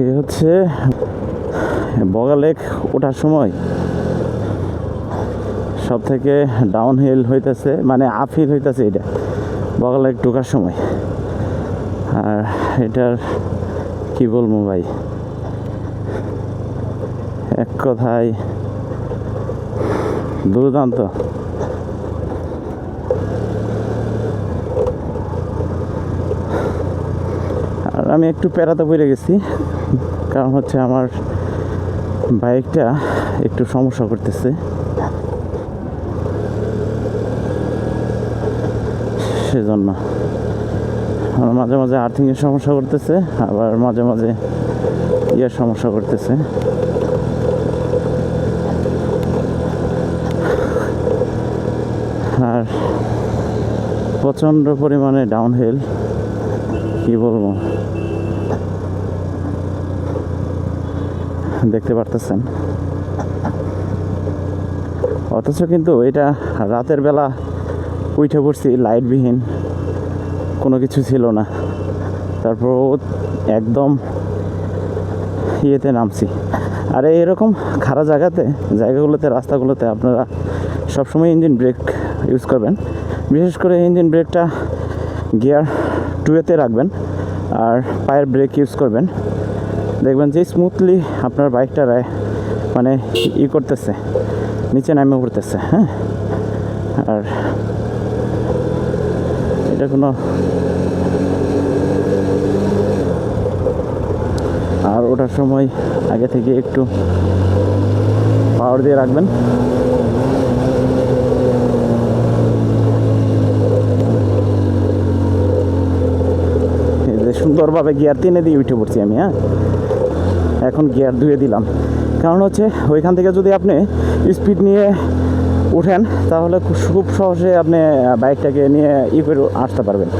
এ হচ্ছে বগা লেক ওঠার সময় সব থেকে ডাউন হিল হইতেছে মানে আপ হিল হইতেছে এটা, বগা লেক ঢোকার সময়। আর এটার কি বলব ভাই? এক কথায় দুর্দান্ত। আমি একটু প্যারাতে পড়ে গেছি, কারণ হচ্ছে আমার বাইকটা একটু সমস্যা করতেছে। সেজন্য আমার মাঝে মাঝে আর্থিংয়ের সমস্যা করতেছে, আবার মাঝে মাঝে ইয়ের সমস্যা করতেছে। আর প্রচণ্ড পরিমাণে ডাউনহিল কি বলব? দেখতে পারতেছেন। অথচ কিন্তু এটা রাতের বেলা উঠে পড়ছি, লাইটবিহীন, কোনো কিছু ছিল না। তারপর একদম ইয়েতে নামছি। আর এরকম খারাপ জায়গাতে, জায়গাগুলোতে, রাস্তাগুলোতে আপনারা সবসময় ইঞ্জিন ব্রেক ইউজ করবেন। বিশেষ করে ইঞ্জিন ব্রেকটা গিয়ার টুয়েতে রাখবেন, আর পায়ের ব্রেক ইউজ করবেন। দেখবেন যে স্মুথলি আপনার বাইকটা মানে ই করতেছে, নিচে নামে পড়তেছে হ্যাঁ? আর এটা কোনো আর ওটার সময় আগে থেকে একটু পাওয়ার দিয়ে রাখবেন। সুন্দরভাবে গিয়ার তিনে দিয়ে উঠে পড়ছি আমি হ্যাঁ? এখন গিয়ার ধুয়ে দিলাম। কারণ হচ্ছে ওইখান থেকে যদি আপনি স্পিড নিয়ে ওঠেন তাহলে খুব সহজে আপনি বাইকটাকে নিয়ে ই করে আসতে পারবেন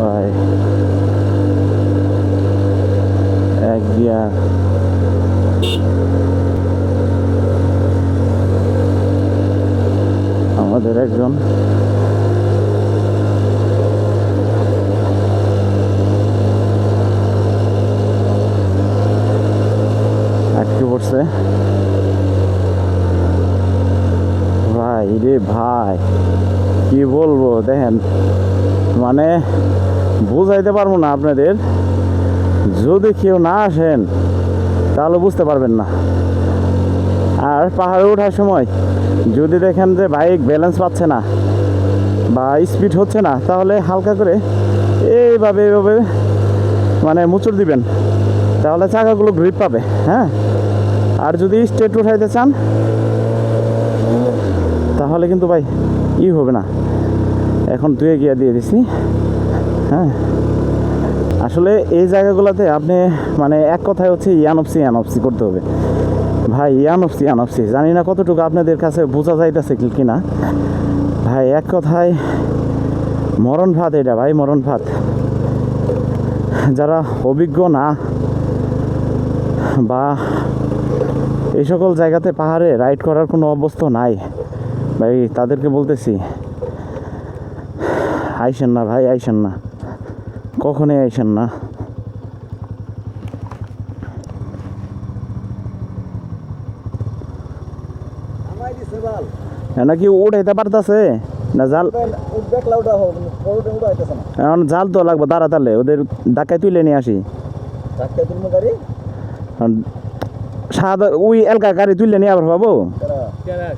ভাই এক গিয়ার আমাদের একজন। আটকে পড়ছে। ভাই রে ভাই, কি বলব দেখেন মানে বোঝাইতে পারব না আপনাদের। যদি কেউ না আসেন, তাহলে বুঝতে পারবেন না। আর পাহাড়ে ওঠার সময় যদি দেখেন যে বাইক ব্যালেন্স পাচ্ছে না বা স্পিড হচ্ছে না, তাহলে হালকা করে এইভাবে এইভাবে মানে মুচুর দিবেন, তাহলে চাকাগুলো গ্রিপ পাবে হ্যাঁ? আর যদি স্টেট উঠাইতে চান, তাহলে কিন্তু ভাই ই হবে না। এখন দুয়ে গিয়া দিয়ে দিছি হ্যাঁ? আসলে এই জায়গাগুলোতে আপনি মানে এক কথায় হচ্ছে ইয়ানপসি ইয়ানপসি করতে হবে। ভাই ইয়ানপসি ইয়ানপসি জানি না কতটুকু আপনাদের কাছে বোঝা যাইতেছে কি কিনা। ভাই, এক কথায়, মরণ ভাত এটা ভাই, মরণ ভাত। যারা অভিজ্ঞ না, বা এই সকল জায়গাতে পাহাড়ে রাইড করার কোনো অবস্থা নাই, ভাই, তাদেরকে বলতেছি, আইসেন না ভাই, আইসেন না। কখনই আইসেন না। নাকি উঠাইতে পারতাছে? না জাল এখন জাল তো লাগবে দাঁড়া তাহলে ওদের ডাকায় তুলে নিয়ে আসি। সাদা ওই এলাকা গাড়ি তুললে নিয়ে আবার পাবো?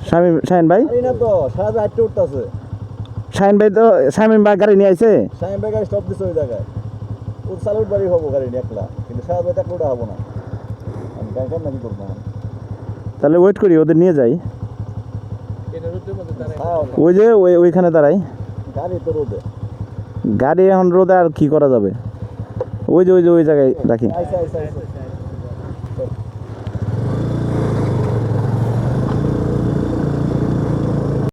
শামিম শাহিন ভাই? শাহিন ভাই তো শামিম ভাই গাড়ি নিয়ে আইছে? ভাই গাড়ি স্টপ দিছে ওই জায়গায়। ও সালুট বাড়ি হব গাড়ি নিয়ে একলা কিন্তু সারা ভাই একলা উঠা হব না। আমি গাড়ি কেমন করব। তাহলে ওয়েট করি ওদের নিয়ে যাই। ওই যে ওই ওইখানে দাঁড়াই। গাড়ি তো রোদে। গাড়ি এখন রোদে আর কি করা যাবে? ওই যে ওই যে ওই জায়গায় রাখি।